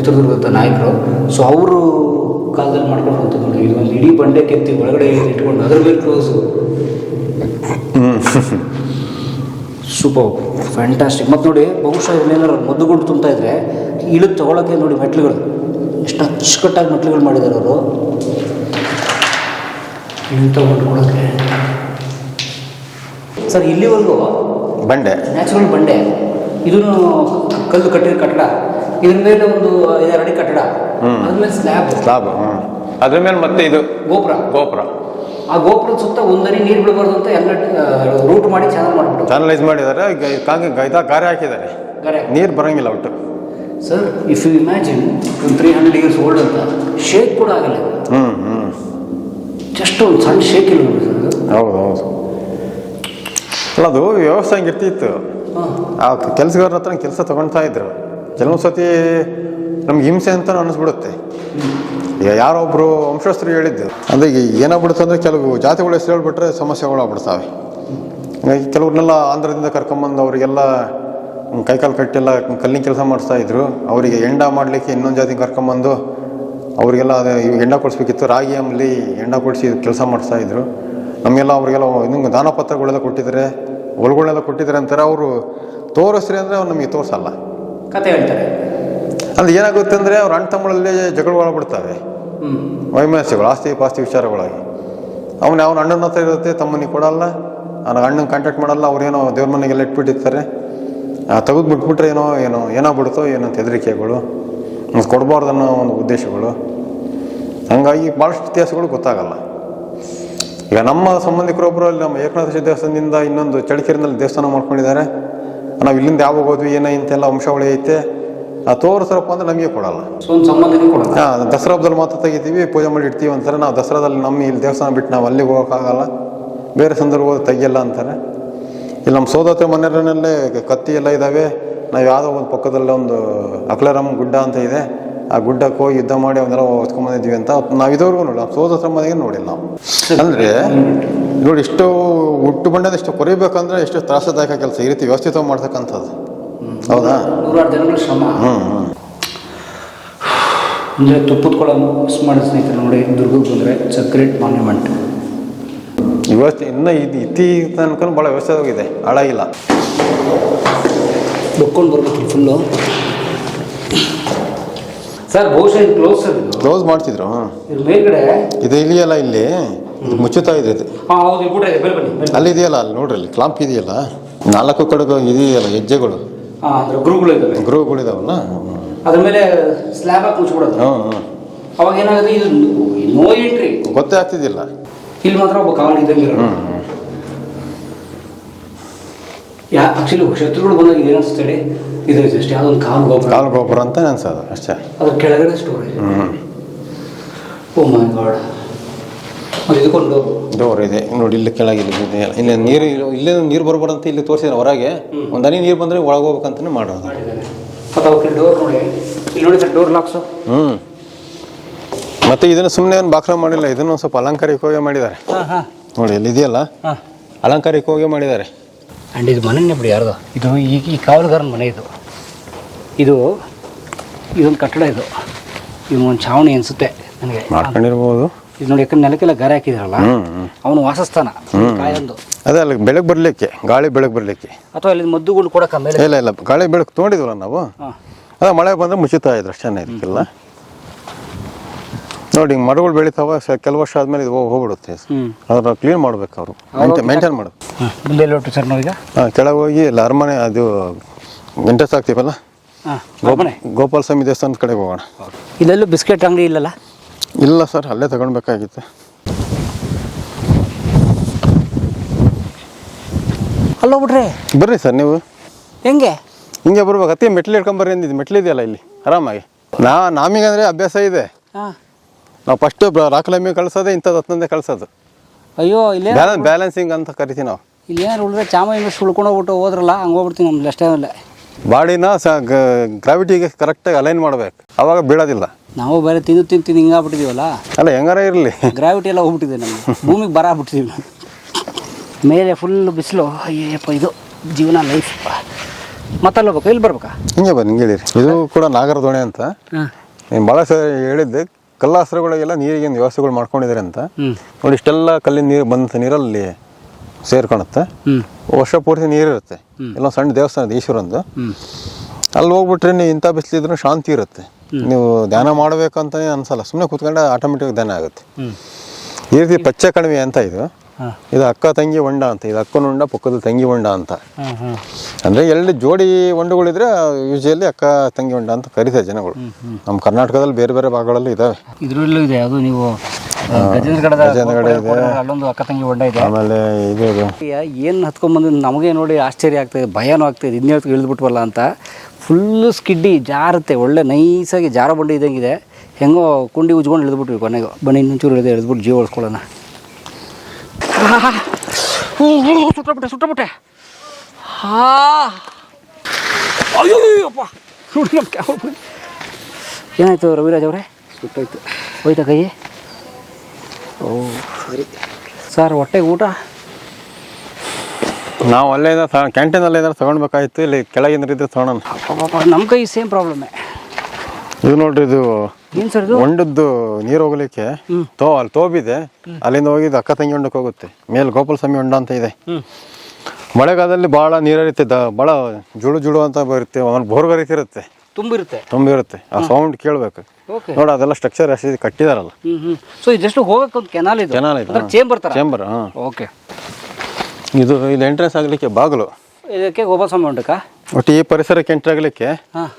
ಚಿತ್ರದುರ್ಗದ ನಾಯಕರು. ಸೊ ಅವರು ಕಾಲದಲ್ಲಿ ಮಾಡ್ಕೊಂಡು ನೋಡಿ ಇದು ಒಂದು ಇಡೀ ಬಂಡೆ ಕೆತ್ತಿ ಒಳಗಡೆ ಇಟ್ಕೊಂಡು ಅದ್ರ ಮೇಲೆ ಕ್ಲೋಸು ಸೂಪರ್ ಫ್ಯಾಂಟಾಸ್ಟಿಕ್ ಮತ್ತು ನೋಡಿ ಬಹುಶಃ ಇವನ್ನೇನಾರು ಮದ್ದುಗುಂಡು ತುಂಬ್ತಾ ಇದ್ರೆ ಇಳಿದು ತಗೊಳಕ್ಕೆ ನೋಡಿ ಮೆಟ್ಲುಗಳು. ಎಷ್ಟು ಅಚ್ಚುಕಟ್ಟಾಗಿ ಮೆಟ್ಲುಗಳು ಮಾಡಿದ್ದಾರೆ ಅವರು. ಇಳಿದು ತಗೊಂಡ್ಕೊಳಕ್ಕೆ ಸರ್ ಇಲ್ಲಿವರೆಗೂ ಬಂಡೆ. ನ್ಯಾಚುರಲ್ ಬಂಡೆ. ಇದನ್ನು ಕಲ್ಲು ಕಟ್ಟಿರೋ ಕಟ್ಟಡ. ಇದ್ರ ಮೇಲೆ ಒಂದು ಐದಾರು ಅಡಿ ಕಟ್ಟಡ. ಅದ್ಮೇಲೆ ಸ್ಲ್ಯಾಬ್ ಸ್ಲಾಬ್ ಹ್ಞೂ ಅದ್ರ ಮೇಲೆ ಮತ್ತೆ ಇದು ಗೋಪುರ. ಗೋಪುರ. ಆ ಗೋಪುರದ ಸುತ್ತ ಒಂದರಿ ನೀರು ಬಿಡಬಾರ್ದು ಅಂತ ಎಲ್ಲ ರೂಟ್ ಮಾಡಿ ಚಾನಲ್ ಮಾಡಿಬಿಟ್ಟು. ಚಾನಲೈಸ್ ಮಾಡಿದ್ದಾರೆ ಗ- ಕಾಂಗಿ ಇದ ಗಾರೆ ಹಾಕಿದ್ದಾರೆ. ನೀರು ಬರಂಗಿಲ್ಲ ಒಟ್ಟು. ಸರ್ ಇಫ್ ಯು ಇಮ್ಯಾಜಿನ್ ಒಂದು ತ್ರೀ ಹಂಡ್ರೆಡ್ ಇಯರ್ಸ್ ಓಲ್ಡ್ ಅಂತ ಶೇಕ್ ಕೂಡ ಆಗಲ್ಲ. ಹ್ಞೂ ಹ್ಞೂ ಜಸ್ಟ್ ಒಂದು ಸಣ್ಣ ಶೇಕ್ ಇಲ್ಲ ನೋಡಿ ಸರ್ ಅದು ಹೌದು ಹೌದು. ಅಲ್ಲ ಅದು ವ್ಯವಸ್ಥೆ ಹಂಗೆ ಇರ್ತಿತ್ತು. ಹಾಂ. ಆ ಕೆಲಸಗಾರರ ಹತ್ರ ಕೆಲಸ ತಗೊಳ್ತಾ ಇದ್ರು. ಕೆಲವೊಂದು ಸತಿ ನಮ್ಗೆ ಹಿಂಸೆ ಅಂತ ಅನ್ನಿಸ್ಬಿಡುತ್ತೆ. ಈಗ ಯಾರೊಬ್ರು ವಂಶಸ್ಥರು ಹೇಳಿದ್ದು, ಅಂದರೆ ಈಗ ಏನಾಗ್ಬಿಡುತ್ತೆ ಅಂದರೆ ಕೆಲವು ಜಾತಿಗಳ ಹೆಸರು ಹೇಳ್ಬಿಟ್ರೆ ಸಮಸ್ಯೆಗಳು ಆಗ್ಬಿಡ್ತಾವೆ. ಹಂಗಾಗಿ ಕೆಲವ್ರನ್ನೆಲ್ಲ ಆಂಧ್ರದಿಂದ ಕರ್ಕೊಂಬಂದು ಅವರಿಗೆಲ್ಲ ಕೈಕಾಲು ಕಟ್ಟೆಲ್ಲ, ಕಲ್ಲಿನ ಕೆಲಸ ಮಾಡಿಸ್ತಾ ಇದ್ರು. ಅವರಿಗೆ ಎಂಡ ಮಾಡಲಿಕ್ಕೆ ಇನ್ನೊಂದು ಜಾತಿ ಕರ್ಕೊಂಬಂದು ಅವರಿಗೆಲ್ಲ ಅದೇ ಎಂಡ ಕೊಡಿಸ್ಬೇಕಿತ್ತು. ರಾಗಿ ಅಂಬಲಿ ಎಂಡ ಕೊಡಿಸಿ ಕೆಲಸ ಮಾಡಿಸ್ತಾ ಇದ್ರು. ನಮಗೆಲ್ಲ ಅವರಿಗೆಲ್ಲ ಇನ್ನೊಂದು ದಾನ ಪತ್ರಗಳೆಲ್ಲ ಕೊಟ್ಟಿದ್ದಾರೆ ಹೊಲಗಳೆಲ್ಲ ಕೊಟ್ಟಿದ್ದಾರೆ ಅಂತಾರೆ. ಅವರು ತೋರಿಸ್ರಿ ಅಂದರೆ ಅವ್ರು ನಮಗೆ ತೋರಿಸಲ್ಲ. ಕತೆ ಹೇಳ್ತಾರೆ. ಅಂದ್ರೆ ಏನಾಗುತ್ತೆ ಅಂದರೆ ಅವ್ರ ಅಣ್ಣ ತಮ್ಮಗಳಲ್ಲಿ ಜಗಳಗಳಾಗ್ಬಿಡ್ತವೆ ಹ್ಞೂ ವೈಮನಸ್ಸುಗಳು ಆಸ್ತಿ ಪಾಸ್ತಿ ವಿಚಾರಗಳಾಗಿ. ಅವನು ಅವನ ಅಣ್ಣನ ಹತ್ರ ಇರುತ್ತೆ ತಮ್ಮನಿಗೆ ಕೊಡಲ್ಲ. ಅವ್ನ ಅಣ್ಣನ ಕಾಂಟ್ಯಾಕ್ಟ್ ಮಾಡಲ್ಲ ಅವ್ರೇನೋ ದೇವ್ರ ಮನೆಗೆಲ್ಲ ಇಟ್ಬಿಟ್ಟಿರ್ತಾರೆ ತೆಗೆದು ಬಿಟ್ಬಿಟ್ರೆ ಏನೋ ಏನೋ ಏನೋ ಏನೋ ಏನಂತ ಹೆದರಿಕೆಗಳು ಮತ್ತು ಕೊಡಬಾರ್ದು ಅನ್ನೋ ಒಂದು ಉದ್ದೇಶಗಳು. ಹಂಗಾಗಿ ಭಾಳಷ್ಟು ಇತಿಹಾಸಗಳು ಗೊತ್ತಾಗಲ್ಲ. ಈಗ ನಮ್ಮ ಸಂಬಂಧಿಕರೊಬ್ಬರು ಅಲ್ಲಿ ನಮ್ಮ ಏಕನಾಥ ದೇವಸ್ಥಾನದಿಂದ ಇನ್ನೊಂದು ಚಳಿಕೆರೆನಲ್ಲಿ ದೇವಸ್ಥಾನ ಮಾಡ್ಕೊಂಡಿದ್ದಾರೆ. ನಾವು ಇಲ್ಲಿಂದ ಯಾವಾಗ ಹೋದ್ವಿ ಏನೋ ಇಂತೆಲ್ಲ ಅಂಶಗಳು ಐತೆ ಆ ತೋರಿಸ್ರಪ್ಪ ಅಂದ್ರೆ ನಮಗೆ ಕೊಡಲ್ಲ. ಹಾಂ ದಸರಾ ಹಬ್ಬದಲ್ಲಿ ಮಾತ್ರ ತೆಗಿತೀವಿ ಪೂಜೆ ಮಾಡಿ ಇಡ್ತೀವಿ ಅಂತಾರೆ. ನಾವು ದಸರಾದಲ್ಲಿ ನಮ್ಮ ಇಲ್ಲಿ ದೇವಸ್ಥಾನ ಬಿಟ್ಟು ನಾವು ಅಲ್ಲಿಗೆ ಹೋಗೋಕ್ಕಾಗಲ್ಲ. ಬೇರೆ ಸಂದರ್ಭದಲ್ಲಿ ತೆಗಿಯಲ್ಲ ಅಂತಾರೆ. ಇಲ್ಲಿ ನಮ್ಮ ಸೋದತ್ತೆ ಮನೆಯಲ್ಲೇ ಕತ್ತಿ ಎಲ್ಲ ಇದ್ದಾವೆ ನಾವು ಯಾವುದೋ ಒಂದು ಪಕ್ಕದಲ್ಲೇ ಒಂದು ಅಕ್ಲರಾಮ್ ಗುಡ್ಡ ಅಂತ ಇದೆ. ಆ ಗುಡ್ಡಕ್ಕೆ ಹೋಗಿ ಯುದ್ಧ ಮಾಡಿ ಅವನ್ನೆಲ್ಲ ಹೊತ್ಕೊಂಡ್ಬಂದಿದ್ವಿ ಅಂತ ನಾವು ಇದುವರೆಗೂ ನೋಡಿ ನಮ್ಮ ಸೋದತ್ರ ಮನೆಗೆ ನೋಡಿಲ್ಲ ನಾವು. ಅಂದರೆ ನೋಡಿ ಇಷ್ಟು ಹುಟ್ಟು ಬಂಡದ ಇಷ್ಟು ಕೊರಿಬೇಕಂದ್ರೆ ಎಷ್ಟು ತ್ರಾಸದಾಯಕ ಕೆಲಸ ಈ ರೀತಿ ವ್ಯವಸ್ಥಿತ ಮಾಡ್ತಕ್ಕಂಥದ್ದು. ಹೌದಾ? ಹ್ಞೂ ಹ್ಞೂ ಅಂದರೆ ತುಪ್ಪದ ಮಿಸ್ ಮಾಡಿದ ಸ್ನೇಹಿತರು ನೋಡಿ ದುರ್ಗಕ್ಕೆ ಬಂದರೆ ಗ್ರೇಟ್ ಮಾನ್ಯುಮೆಂಟ್ ವ್ಯವಸ್ಥೆ ಇನ್ನು ಇದು ಇತ್ತೀ ತನಕ ಭಾಳ ವ್ಯವಸ್ಥೆ ಹೋಗಿದೆ ಹಾಳಾಗಿಲ್ಲ. ಬುಕ್ಕೊಂಡು ಬರ್ಬೇಕು ಫುಲ್ಲು ಸರ್ ಬಹುಶಃ ಕ್ಲೋಸ್ ಕ್ಲೋಸ್ ಮಾಡ್ತಿದ್ರು ಮೇಲ್ಗಡೆ? ಇದು ಇಲ್ಲಿಯಲ್ಲ ಇಲ್ಲಿ? ಮುಚ್ಚುತ್ತಾ ಇದೆ ಇದು. ಅಲ್ಲಿ ಇದೆಯಲ್ಲ ಅಲ್ಲಿ ನೋಡ್ರಿ ಅಲ್ಲಿ ಕ್ಲಾಂಪ್ ಇದೆಯಲ್ಲ? ನಾಲ್ಕು ಕಡೆ ಇದೆಯಲ್ಲ ಹೆಜ್ಜೆಗಳು. ಗ್ರೂಗಳು ಅಂದ್ರೆ ಗುರುಗಳು ಗೃಹಗಳಿದಾವಲ್ಲ ಅದ್ರ ಮೇಲೆ ಸ್ಲ್ಯಾಬ್ ಹಾಕಿ ಮುಚ್ಚಿಬಿಡೋದು. ಅವಾಗ ಏನಾಗುತ್ತೆ ಇದು ನೋ ಎಂಟ್ರಿ ಗೊತ್ತೇ ಆಗ್ತಿದ್ದಿಲ್ಲ. ಇಲ್ಲಿ ಮಾತ್ರ ಒಬ್ಬ ಕಾಲ್ ಇದ್ದಂಗೆ ಇರೋದು ಯಾ ಆಕ್ಚುಲಿ ಶತ್ರುಗಳು ಬಂದಾಗ ಏನು ಅನಿಸ್ತೇಳಿ ಇದು ಜಸ್ಟ್ ಅದೊಂದು ಕಾಲು ಗೋಪುರ. ಕಾಲು ಗೋಪುರ ಅಂತ ಅನ್ಸೋದು ಅಷ್ಟೇ. ಅದ್ರ ಕೆಳಗಡೆ ಸ್ಟೋರೇಜ್ ಓ ಮೈ ಗಾಡ್. ಇದಕ್ಕೊಂದು ಡೋರ್ ಇದೆ ನೋಡಿ ಇಲ್ಲಿ ಕೆಳಗೆ ಇಲ್ಲಿ ನೀರು ಇಲ್ಲೇ ನೀರು ಬರ್ಬಾರ್ದಂತ ಇಲ್ಲಿ ತೋರಿಸಿದ್ರೆ ಹೊರಗೆ. ಒಂದು ಹನಿ ನೀರು ಬಂದರೆ ಒಳಗೆ ಹೋಗ್ಬೇಕಂತಲೇ ಮಾಡೋದು. ಮತ್ತು ಅವಕ್ಕೆ ಡೋರ್ ನೋಡಿ. ಇಲ್ಲಿ ನೋಡಿ ಸರ್ ಡೋರ್ ಲಾಕ್ಸು ಹ್ಞೂ ಮತ್ತೆ ಇದನ್ನು ಸುಮ್ಮನೆ ಒಂದು ಬಾಕ್ಲ ಮಾಡಿಲ್ಲ ಇದನ್ನು ಒಂದು ಸ್ವಲ್ಪ ಅಲಂಕಾರಿಕವಾಗಿ ಮಾಡಿದ್ದಾರೆ. ನೋಡಿ ಇಲ್ಲಿ ಇದೆಯಲ್ಲ? ಅಲಂಕಾರಿಕವಾಗಿ ಮಾಡಿದ್ದಾರೆ. ಆ್ಯಂಡ್ ಇದು ಮನೆನೇ ಬಿಡಿ ಯಾರ್ದು? ಇದು ಈಗ ಈ ಕಾವಲುಗಾರನ ಮನೆ ಇದು. ಇದು ಇದೊಂದು ಕಟ್ಟಡ ಇದು. ಇದು ಒಂದು ಛಾವಣಿ ಅನಿಸುತ್ತೆ ನನಗೆ. ಮಾಡ್ಕೊಂಡಿರ್ಬೋದು. ಇದು ನೋಡಿ ಯಾಕಂದ್ರೆ ನೆಲಕ್ಕೆಲ್ಲ ಗಾರೆ ಹಾಕಿದಾರಲ್ಲ. ಅವನು ವಾಸಸ್ಥಾನ. ಕಾಯೊಂದು. ಅದೇ ಅಲ್ಲಿ ಬೆಳಗ್ಗೆ ಬರಲಿಕ್ಕೆ ಗಾಳಿ ಬೆಳಗ್ಗೆ ಬರಲಿಕ್ಕೆ. ಅಥವಾ ಇಲ್ಲಿ ಮದ್ದುಗಳು ಕೊಡಕ್ಕೆ ಇಲ್ಲ ಇಲ್ಲ ಗಾಳಿ ಬೆಳಕು ತೊಗೊಂಡಿದ್ವಲ್ಲ ನಾವು? ಅದೇ ಮಳೆ ಬಂದರೆ ಮುಚ್ಚುತ್ತಾ ಇದ್ರು ಅಷ್ಟೇ ಇದಕ್ಕೆಲ್ಲ. ನೋಡಿ ಹಿಂಗೆ ಮರಗಳು ಬೆಳಿತಾವ ಕೆಲವು ವರ್ಷ ಆದ್ಮೇಲೆ ಇದು ಹೋಗಿ ಹೋಗ್ಬಿಡುತ್ತೆ. ಅದನ್ನ ಕ್ಲೀನ್ ಮಾಡ್ಬೇಕು ಅವರು. ಮೇಂಟೈನ್ ಮುಂದೆ ಎಲ್ಲಿ ಸರ್ ನೋಡಿ ಕೆಳಗೆ ಹೋಗಿ ಇಲ್ಲ ಅರಮನೆ ಅದು ಇಂಟ್ರೆಸ್ಟ್ ಆಗ್ತೀವಲ್ಲ? ಗೋಪಾಲ ಸ್ವಾಮಿ ದೇವಸ್ಥಾನದ ಕಡೆಗೆ ಹೋಗೋಣ. ಇಲ್ಲೆಲ್ಲೂ ಬಿಸ್ಕೆಟ್ ಅಂಗಡಿ ಇಲ್ಲಲ್ಲ? ಇಲ್ಲ ಸರ್ ಅಲ್ಲೇ ತಗೊಳ್ಬೇಕಾಗಿತ್ತು ಅಲ್ಲೋಗ್ಬಿಟ್ರೆ ಬರ್ರಿ ಸರ್ ನೀವು. ಹೆಂಗೆ? ಹಿಂಗೆ ಬರ್ಬೇಕು ಅತಿ ಮೆಟ್ಲು ಹಿಡ್ಕೊಂಬರ್ರಿ ಅಂದಿದ್ದು. ಮೆಟ್ಲಿದೆಯಲ್ಲ ಇಲ್ಲಿ? ಆರಾಮಾಗಿ. ನಾ ನಮಗಂದ್ರೆ ಅಭ್ಯಾಸ ಇದೆ. ನಾವು ಫಸ್ಟ್ ರಾಕಲಮ್ಮಿ ಕಳ್ಸೋದೇ ಇಂಥದ್ದು ಹತ್ತೊಂದೇ ಕಳ್ಸೋದು. ಅಯ್ಯೋ ಇಲ್ಲೇ ಬ್ಯಾಲೆನ್ಸ್ ಬ್ಯಾಲೆನ್ಸಿಂಗ್ ಅಂತ ಕರಿತೀವಿ ನಾವು. ಇಲ್ಲೇನು ಉಳಿದ್ರೆ ಚಾಮ ಉಳ್ಕೊಂಡು ಹೋಗ್ಬಿಟ್ಟು ಹೋದ್ರಲ್ಲ ಹಂಗೆ ಹೋಗ್ಬಿಡ್ತೀನಿ ನಮ್ದು ಅಷ್ಟೇ ಅಲ್ಲ. ಬಾಡಿನ ಸ ಗ್ರಾವಿಟಿಗೆ ಕರೆಕ್ಟಾಗಿ ಅಲೈನ್ ಮಾಡ್ಬೇಕು. ಅವಾಗ ಬೀಳೋದಿಲ್ಲ. ನಾವು ಬೇರೆ ತಿಂದು ತಿಂದು ತಿಂದು ಹಿಂಗಾಗ್ಬಿಟ್ಟಿದೀವಲ್ಲ ಅಲ್ಲ ಹೆಂಗಾರ ಇರಲಿ. ಗ್ರಾವಿಟಿ ಎಲ್ಲ ಹೋಗ್ಬಿಟ್ಟಿದೆ ನಮ್ಮ ಭೂಮಿಗೆ ಬರ ನಾವು. ಮೇಲೆ ಫುಲ್ ಬಿಸಿಲು. ಅಯ್ಯಪ್ಪ ಇದು ಜೀವನ ಲೈಫ್ ಮತ್ತಲ್ಲಿ ಹೋಗ್ಬೇಕು? ಇಲ್ಲಿ ಬರ್ಬೇಕಾ? ಹಿಂಗೆ ಬನ್ನಿ ಹಿಂಗೆ ಹೇಳಿರಿ ಇದು ಕೂಡ ನಾಗರ ದೋಣಿ ಅಂತ. ಹಾಂ. ನೀನು ಭಾಳ ಸರಿ ಹೇಳಿದ್ದೆ. ಕಲ್ಲಾಸ್ತ್ರಗಳಿಗೆಲ್ಲ ನೀರಿಗೆ ವ್ಯವಸ್ಥೆಗಳು ಮಾಡ್ಕೊಂಡಿದ್ದಾರೆ ಅಂತ. ನೋಡಿ ಇಷ್ಟೆಲ್ಲ ಕಲ್ಲಿನ ನೀರು ಬಂದಂಥ ನೀರಲ್ಲಿ ಸೇರ್ಕೊಳುತ್ತೆ ವರ್ಷ ಪೂರ್ತಿ ನೀರಿರುತ್ತೆ. ಎಲ್ಲ ಸಣ್ಣ ದೇವಸ್ಥಾನ ಇದೆ ಈಶ್ವರಂದು. ಅಲ್ಲಿ ಹೋಗ್ಬಿಟ್ರೆ ನೀವು ಇಂಥ ಬಿಸಿಲಿದ್ರು ಶಾಂತಿ ಇರುತ್ತೆ. ನೀವು ಧ್ಯಾನ ಮಾಡಬೇಕಂತಲೇ ಅನ್ಸಲ್ಲ. ಸುಮ್ಮನೆ ಕೂತ್ಕೊಂಡೆ ಆಟೋಮೆಟಿಕ್ ಧ್ಯಾನ ಆಗುತ್ತೆ. ಈ ರೀತಿ ಪಚ್ಚೆ ಕಣಿವೆ ಅಂತ ಇದು. ಇದು ಅಕ್ಕ ತಂಗಿ ಹೊಂಡ ಅಂತ ಇದು ಅಕ್ಕನ ಹೊಂಡ ಪಕ್ಕದ ತಂಗಿ ಹೊಂಡ ಅಂತ. ಅಂದ್ರೆ ಎಲ್ಲಿ ಜೋಡಿ ಹೊಂಡಗಳಿದ್ರೆ ಯೂಶಲಿ ಅಕ್ಕ ತಂಗಿ ಹೊಂಡ ಅಂತ ಕರೀತಾರೆ ಜನಗಳು. ನಮ್ಮ ಕರ್ನಾಟಕದಲ್ಲಿ ಬೇರೆ ಬೇರೆ ಭಾಗಗಳಲ್ಲಿ ಇದಾವೆ. ಏನ್ ಇದೆ ಅದು ನೀವು. ಅಲ್ಲೊಂದು ಅಕ್ಕ ತಂಗಿ ಹೊಂಡ ಇದೆ. ಆಮೇಲೆ ಇದು ಏನು ಹತ್ಕೊಂಡ್ಬಂದು ನಮಗೆ ನೋಡಿ ಆಶ್ಚರ್ಯ ಆಗ್ತದೆ ಭಯನೂ ಆಗ್ತದೆ ಇನ್ನೇ ಇಳಿದ್ಬಿಟ್ವಲ್ಲ ಅಂತ. ಫುಲ್ಲು ಸ್ಕಿಡ್ಡಿ ಜಾರುತ್ತೆ ಒಳ್ಳೆ ನೈಸಾಗಿ ಜಾರ ಬಂಡಿ ಇದ್ದಂಗಿದೆ. ಹೆಂಗೋ ಕುಂಡಿ ಉಜ್ಕೊಂಡು ಇಳಿದ್ಬಿಟ್ವಿ ಕೊನೆಗೆ. ಬನ್ನಿ ಇನ್ನೊಂಚೂರು ಇಳಿದು ಇಳಿದ್ಬಿಟ್ಟು ಜೀವ ಉಳಿಸ್ಕೊಳ್ಳೋಣ. ಸುಟ್ಟಬಿಟ್ಟೆ ಸುಟ್ಟಬಿಟ್ಟೆ ಹಾ. ಅಯ್ಯೋಯ್ಯಪ್ಪ ನೋಡಿ ನಮ್ಮ ಕ್ಯಾಮರಾ ಬಿಡಿ. ಏನಾಯ್ತು ರವಿರಾಜ್ ಅವರೇ? ಸುಟ್ಟೋಯ್ತು. ಹೋಯ್ತಾ ಕೈ ಓ ಸರಿ. ಸರ್ ಹೊಟ್ಟೆಗೆ ಊಟ? ನಾವು ಅಲ್ಲೇ ಕ್ಯಾಂಟೀನಲ್ಲಿ ಏನಾದ್ರು ತಗೊಳ್ಬೇಕಾಯ್ತು ಇಲ್ಲಿ ಕೆಳಗಿಂದ ಇದ್ರೆ ತಗೊಳೋಣ ನಮ್ಮ ಕೈ ಸೇಮ್ ಪ್ರಾಬ್ಲಮ್ಮೆ ಇದು ನೋಡ್ರಿ ಇದು ಏನು ಸರ್ ಹೊಂಡದ್ದು ನೀರು ಹೋಗ್ಲಿಕ್ಕೆ ತೋ ಅಲ್ಲಿ ತೋಬಿದೆ. ಅಲ್ಲಿಂದ ಹೋಗಿದ್ದು ಅಕ್ಕ ತಂಗಿ ಹೊಂಡಕ್ಕೆ ಹೋಗುತ್ತೆ. ಮೇಲೆ ಗೋಪಾಲ ಸ್ವಾಮಿ ಹೊಂಡ ಅಂತ ಇದೆ. ಮಳೆಗಾಲದಲ್ಲಿ ಬಹಳ ನೀರಿರುತ್ತೆ ಭಾಳ ಜುಳು ಜುಳು ಅಂತ ಬರುತ್ತೆ. ಆಮೇಲೆ ಬೋರ್ಗರಿತಿರುತ್ತೆ ತುಂಬಿರುತ್ತೆ. ತುಂಬಿರುತ್ತೆ. ಆ ಸೌಂಡ್ ಕೇಳಬೇಕು. ನೋಡ ಅದೆಲ್ಲ ಸ್ಟ್ರಕ್ಚರ್ ಅಷ್ಟು ಕಟ್ಟಿದಾರಲ್ಲ. ಸೊ ಹೋಗಕ್ಕೆ ಒಂದು ಕೆನಾಲ್ ಇದು? ಕೆನಾಲ್ ಇದು, ಚೇಂಬರ್ ಥರ ಚೇಂಬರ್ ಹಾಂ. ಓಕೆ. ಇದು ಇದು ಎಂಟ್ರೆನ್ಸ್ ಆಗಲಿಕ್ಕೆ ಬಾಗಿಲು. ಇದಕ್ಕೆ ಗೋಪಾಲ ಸ್ವಾಮಿ ಹೊಂಡಕ್ಕ ಒಟ್ಟು ಈ ಪರಿಸರಕ್ಕೆ ಎಂಟ್ರ್ ಆಗಲಿಕ್ಕೆ ಹಾಂ.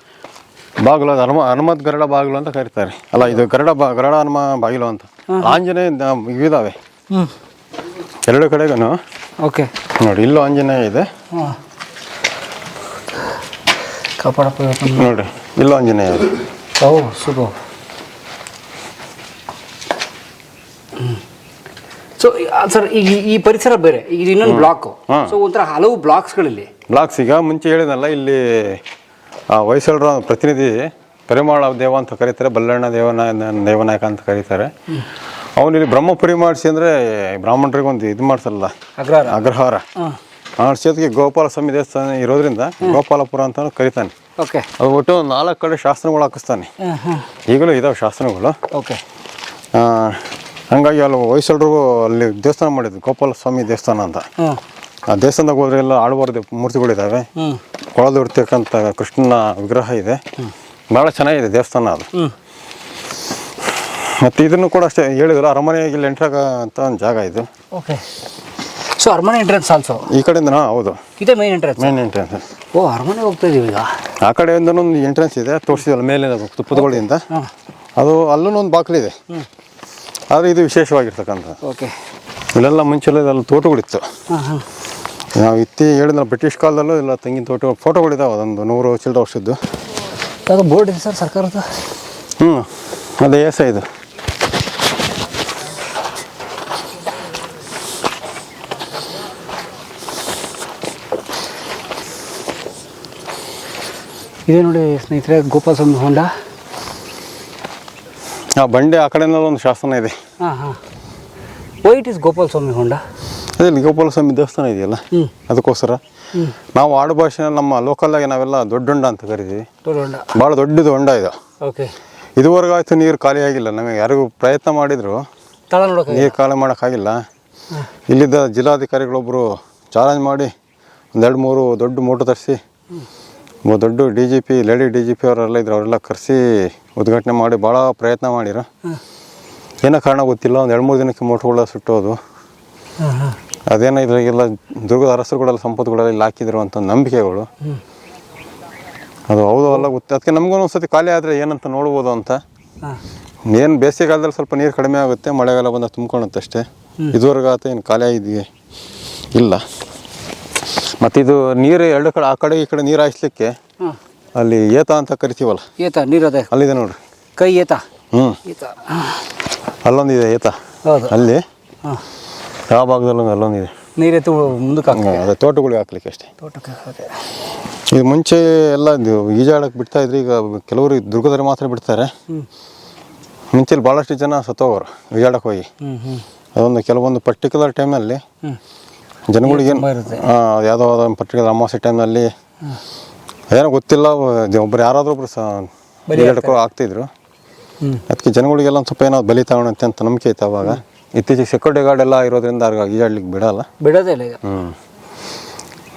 ಬಾಗಿಲು ಅದು ಹನುಮ ಹನುಮತ್ ಗರಡ ಬಾಗಿಲು ಅಂತ ಕರೀತಾರೆ. ಅಲ್ಲ ಇದು ಗರಡ ಬಾ ಗರಡ ಹನುಮ ಬಾಗಿಲು ಅಂತ. ಆಂಜನೇಯ ದ- ಇವಿದಾವೆ ಹ್ಞೂ ಎರಡು ಕಡೆಗೂ ಓಕೆ. ನೋಡಿ ಇಲ್ಲೂ ಆಂಜನೇಯ ಇದೆ. ಹಾಂ ಕಾಪಾಡಪ್ಪ ಇವತ್ತು. ನೋಡ್ರಿ ಇಲ್ಲೂ ಆಂಜನೇಯ ಇದೆ. ಓ ಸೊ ಸರ್ ಈಗ ಈ- ಈ ಪರಿಸರ ಬೇರೆ. ಈಗ ಇದು ಇನ್ನೊಂದು ಬ್ಲಾಕ್ ಹಾ. ಸೊ ಒಂಥರ ಹಲವು ಬ್ಲಾಕ್ಸ್ಗಳಲ್ಲಿ ಬ್ಲಾಕ್ಸ್ ಈಗ ಮುಂಚೆ ಹೇಳಿದಲ್ಲ ಇಲ್ಲಿ ಆ ಹೊಯ್ಸಳರ ಪ್ರತಿನಿಧಿ ಪರಿಮಳ ದೇವ ಅಂತ ಕರೀತಾರೆ ಬಲ್ಲಣ್ಣ ದೇವನ ದೇವನಾಯಕ ಅಂತ ಕರೀತಾರೆ. ಅವನಿಲ್ಲಿ ಬ್ರಹ್ಮಪುರಿ ಮಾಡಿಸಿ ಅಂದರೆ ಬ್ರಾಹ್ಮಣರಿಗೆ ಒಂದು ಇದು ಮಾಡ್ಸಲ್ಲ ಅಗ್ರಹಾರ. ಮಾಡಿಸೋದಕ್ಕೆ ಗೋಪಾಲ ಸ್ವಾಮಿ ದೇವಸ್ಥಾನ ಇರೋದ್ರಿಂದ ಗೋಪಾಲಪುರ ಅಂತ ಕರಿತಾನೆ. ಓಕೆ. ಅದು ಒಟ್ಟು ಒಂದು ನಾಲ್ಕು ಕಡೆ ಶಾಸ್ತ್ರಗಳು ಹಾಕಿಸ್ತಾನೆ. ಈಗಲೂ ಇದಾವೆ ಶಾಸ್ತ್ರಗಳು ಹಂಗಾಗಿ ಅಲ್ಲಿ ವಯಸ್ಸಲ್ರಿಗೂ ಅಲ್ಲಿ ದೇವಸ್ಥಾನ ಮಾಡಿದ್ರು ಗೋಪಾಲ ಸ್ವಾಮಿ ದೇವಸ್ಥಾನ ಅಂತ. ಆ ದೇವಸ್ಥಾನದಾಗ ಹೋದ್ರೆ ಎಲ್ಲ ಆಳ್ವಾರ್ದು ಮೂರ್ತಿಗಳಿದ್ದಾವೆ ಹ್ಞೂ ಕೊಳದು ಕೃಷ್ಣನ ವಿಗ್ರಹ ಇದೆ. ಭಾಳ ಚೆನ್ನಾಗಿದೆ ದೇವಸ್ಥಾನ ಅದು. ಮತ್ತು ಇದನ್ನು ಕೂಡ ಅಷ್ಟೇ ಹೇಳಿದ್ರು ಅರಮನೆಗೆ ಇಲ್ಲಿ ಎಂಟ್ರಾಗ ಅಂತ ಒಂದು ಜಾಗ ಇದು. ಓಕೆ ಸೊ ಅರಮನೆ ಎಂಟ್ರೆನ್ಸ್ ಆಲ್ಸೋ ಈ ಕಡೆಯಿಂದ ನಾ ಹೌದು. ಇದೇ ಮೇನ್ ಎಂಟ್ರೆನ್ಸ್ ಮೇನ್ ಎಂಟ್ರೆನ್ಸ್ ಓ ಅರಮನೆ ಹೋಗ್ತಾ ಇದೀವಿ ಈಗ? ಆ ಕಡೆಯಿಂದ ಒಂದು ಎಂಟ್ರೆನ್ಸ್ ಇದೆ ತೋರಿಸಿದಲ್ಲ ಮೇಲೆ ತುಪ್ಪದಗಳಿಂದ ಅದು ಅಲ್ಲೂ ಒಂದು ಬಾಗಿಲಿದೆ ಆದರೆ ಇದು ವಿಶೇಷವಾಗಿರ್ತಕ್ಕಂಥ ಓಕೆ ಇಲ್ಲೆಲ್ಲ ಮುಂಚೆಲ್ಲ ಇದೆಲ್ಲ ತೋಟಗಳಿತ್ತು. ಹಾಂ ಹಾಂ. ನಾವು ಇತ್ತಿ ಹೇಳಿದ್ರೆ ಬ್ರಿಟಿಷ್ ಕಾಲದಲ್ಲೂ ಇಲ್ಲ ತೆಂಗಿನ ತೋಟ ಫೋಟೋಗಳಿದಾವೆ ಅದೊಂದು ನೂರು ಚಿಲ್ಲರೆ ವರ್ಷದ್ದು. ಅದು ಬೋರ್ಡ್ ಇದೆ ಸರ್ ಸರ್ಕಾರದ? ಹ್ಞೂ ಅದೇ ಏಸ ಇದು ಇದೇ ನೋಡಿ ಸ್ನೇಹಿತರೆ ಗೋಪಾಲ್ ಸ್ವಾಮಿ ಹೊಂಡ. ಆ ಬಂಡೆ ಆ ಕಡೆಯಿಂದ ಒಂದು ಶಾಸನ ಇದೆ. ಹಾಂ ಹಾಂ. ವೈಟ್ ಇಸ್ ಗೋಪಾಲ್ ಸ್ವಾಮಿ ಹೊಂಡ? ಅದೇ ಲಿಂಗೋಪಾಲ ಗೋಪಾಲ ಸ್ವಾಮಿ ದೇವಸ್ಥಾನ ಇದೆಯಲ್ಲ? ಅದಕ್ಕೋಸ್ಕರ ನಾವು ಆಡು ಭಾಷೆ ನಮ್ಮ ಲೋಕಲ್ಲಾಗಿ ನಾವೆಲ್ಲ ದೊಡ್ಡ ಹೊಂಡ ಅಂತ ಕರಿತೀವಿ. ಭಾಳ ದೊಡ್ಡದು ಹೊಂಡ ಇದು. ಇದುವರೆಗೂ ಆಯ್ತು ನೀರು ಖಾಲಿ ಆಗಿಲ್ಲ. ನಮಗೆ ಯಾರಿಗೂ ಪ್ರಯತ್ನ ಮಾಡಿದ್ರು. ನೀರು ಖಾಲಿ ಮಾಡೋಕ್ಕಾಗಿಲ್ಲ. ಇಲ್ಲಿದ್ದ ಜಿಲ್ಲಾಧಿಕಾರಿಗಳೊಬ್ಬರು ಚಾಲೆಂಜ್ ಮಾಡಿ ಒಂದೆರಡು ಮೂರು ದೊಡ್ಡ ಮೋಟು ತರಿಸಿ ದೊಡ್ಡ D G P lady D G P ಅವರೆಲ್ಲ ಇದ್ರು. ಅವರೆಲ್ಲ ಕರೆಸಿ ಉದ್ಘಾಟನೆ ಮಾಡಿ ಭಾಳ ಪ್ರಯತ್ನ ಮಾಡಿರೋ. ಏನೋ ಕಾರಣ ಗೊತ್ತಿಲ್ಲ. ಒಂದು ಎರಡು ಮೂರು ದಿನಕ್ಕೆ ಮೋಟುಗಳ ಸುಟ್ಟೋದು. ಅದೇನೋ ಇದ್ರಾಗೆಲ್ಲ ದುರ್ಗದ ಅರಸರುಗಳೆಲ್ಲ ಸಂಪತ್ತುಗಳೆಲ್ಲ ಇಲ್ಲಿ ಹಾಕಿದ್ರು ಅಂತ ನಂಬಿಕೆಗಳು. ಅದು ಹೌದು ಅಲ್ಲ ಗೊತ್ತೆ. ಅದಕ್ಕೆ ನಮಗೂ ಒಂದ್ಸತಿ ಖಾಲಿ ಆದರೆ ಏನಂತ ನೋಡ್ಬೋದು ಅಂತ. ಏನು ಬೇಸಿಗೆಗಾಲದಲ್ಲಿ ಸ್ವಲ್ಪ ನೀರು ಕಡಿಮೆ ಆಗುತ್ತೆ ಮಳೆಗಾಲ ಬಂದಾಗ ತುಂಬ್ಕೊಳುತ್ತೆ ಅಷ್ಟೇ. ಇದುವರೆಗೂ ಆತ ಏನು ಖಾಲಿ ಆಗಿದೆಯೇ? ಇಲ್ಲ. ಮತ್ತು ಇದು ನೀರು ಎರಡು ಕಡೆ ಆ ಕಡೆ ಈ ಕಡೆ ನೀರು ಹಾಯಿಸ್ಲಿಕ್ಕೆ ಅಲ್ಲಿ ಏತ ಅಂತ ಕರಿತೀವಲ್ಲ? ಏತ ನೀರದೆ? ಅಲ್ಲಿದೆ ನೋಡ್ರಿ. ಕೈ ಏತ? ಹ್ಞೂ ಅಲ್ಲೊಂದಿದೆ ಏತ. ಹೌದು. ಅಲ್ಲಿ ಯಾವ ಭಾಗದಲ್ಲೊಂದು ಅಲ್ಲೊಂದಿದೆ. ನೀರೆತ್ತು ಮುಂದಕ್ಕೆ ಅದೇ ತೋಟಗಳಿಗೆ ಹಾಕ್ಲಿಕ್ಕೆ ಅಷ್ಟೇ. ತೋಟಕ್ಕೆ ಇದು ಮುಂಚೆ ಎಲ್ಲ ಇದು ಈಜಾಡಕ್ಕೆ ಬಿಡ್ತಾ ಇದ್ರು ಈಗ ಕೆಲವರು ದುರ್ಗದಲ್ಲಿ ಮಾತ್ರ ಬಿಡ್ತಾರೆ. ಮುಂಚೆಲಿ ಭಾಳಷ್ಟು ಜನ ಸತ್ತೋಗೋರು ಈಜಾಡಕ್ಕೆ ಹೋಗಿ. ಅದೊಂದು ಕೆಲವೊಂದು ಪರ್ಟಿಕ್ಯುಲರ್ ಟೈಮಲ್ಲಿ ಜನಗಳಿಗೆ. ಯಾವುದೋ ಒಂದು ಪರ್ಟಿಕ್ಯುಲರ್ ಅಮಾವಾಸ್ಯೆ ಟೈಮ್ನಲ್ಲಿ ಏನೋ ಗೊತ್ತಿಲ್ಲ ಒಬ್ರು ಯಾರಾದರೂ ಒಬ್ರು ಸಹ ಈಜಾಡಕ್ಕೆ ಆಗ್ತಿದ್ರು. ಅದಕ್ಕೆ ಜನಗಳಿಗೆಲ್ಲ ಒಂದು ಸ್ವಲ್ಪ ಏನೋ ಬಲಿ ತಗೊಳುತ್ತೆ ಅಂತ ನಂಬಿಕೆ ಐತೆ ಅವಾಗ. ಇತ್ತೀಚೆಗೆ ಸೆಕ್ಯೂರಿಟಿ ಗಾರ್ಡ್ ಎಲ್ಲ ಇರೋದ್ರಿಂದ ಅವ್ರಿಗೆ ಈಜಾಡ್ಲಿಕ್ಕೆ ಬಿಡಲ್ಲ. ಬಿಡೋದೇ ಇಲ್ಲ ಈಗ. ಹ್ಞೂ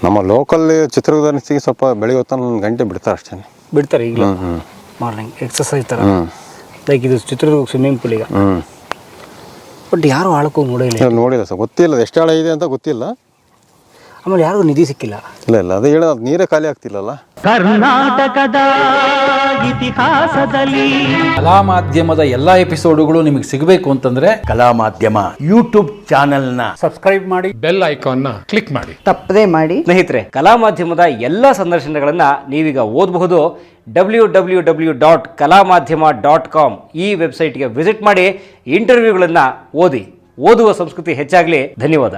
ನಮ್ಮ ಲೋಕಲ್ ಚಿತ್ರದುರ್ಗನಿಗೆ ಸ್ವಲ್ಪ ಬೆಳಿಗ್ಗೆ ಹೊತ್ತ ಒಂದು ಗಂಟೆ ಬಿಡ್ತಾರೆ ಅಷ್ಟೇ. ಬಿಡ್ತಾರೆ ಈಗ ಹ್ಞೂ ಮಾರ್ನಿಂಗ್ ಎಕ್ಸಸೈಸ್ ಥರ ಲೈಕ್ ಇದು ಚಿತ್ರದುರ್ಗ ಸ್ವಿಮ್ಮಿಂಗ್ ಪೂಲ್ ಈಗ. ಹ್ಞೂ ಬಟ್ ಯಾರು ಆಳಕ್ಕೂ ನೋಡಿಲ್ಲ ನೋಡಿಲ್ಲ ಸರ್. ಗೊತ್ತಿಲ್ಲ. ಎಷ್ಟು ಆಳ ಇದೆ ಅಂತ ಗೊತ್ತಿಲ್ಲ. ಆಮೇಲೆ ಯಾರಿಗೂ ನಿಧಿ ಸಿಕ್ಕಿಲ್ಲ. ಇಲ್ಲ ಇಲ್ಲ ಅದೇ ಹೇಳೋದು ನೀರೇ ಖಾಲಿ ಆಗ್ತಿಲ್ಲಲ್ಲ? ಕರ್ನಾಟಕದ ಇತಿಹಾಸದಲ್ಲಿ ಕಲಾ ಮಾಧ್ಯಮದ ಎಲ್ಲಾ ಎಪಿಸೋಡುಗಳು ನಿಮಗೆ ಸಿಗಬೇಕು ಅಂತಂದ್ರೆ ಕಲಾ ಮಾಧ್ಯಮ ಯೂಟ್ಯೂಬ್ ಚಾನಲ್ನ ಸಬ್ಸ್ಕ್ರೈಬ್ ಮಾಡಿ ಬೆಲ್ ಐಕಾನ್ನ ಕ್ಲಿಕ್ ಮಾಡಿ. ತಪ್ಪದೇ ಮಾಡಿ. ಸ್ನೇಹಿತರೆ ಕಲಾ ಮಾಧ್ಯಮದ ಎಲ್ಲಾ ಸಂದರ್ಶನಗಳನ್ನು ನೀವೀಗ ಓದಬಹುದು. ಡಬ್ಲ್ಯೂ ಡಬ್ಲ್ಯೂ ಡಬ್ಲ್ಯೂ ಡಾಟ್ ಕಲಾ ಮಾಧ್ಯಮ ಡಾಟ್ ಕಾಮ್ ಈ ವೆಬ್ಸೈಟ್ಗೆ ವಿಸಿಟ್ ಮಾಡಿ ಇಂಟರ್ವ್ಯೂಗಳನ್ನು ಓದಿ. ಓದುವ ಸಂಸ್ಕೃತಿ ಹೆಚ್ಚಾಗಲಿ. ಧನ್ಯವಾದ.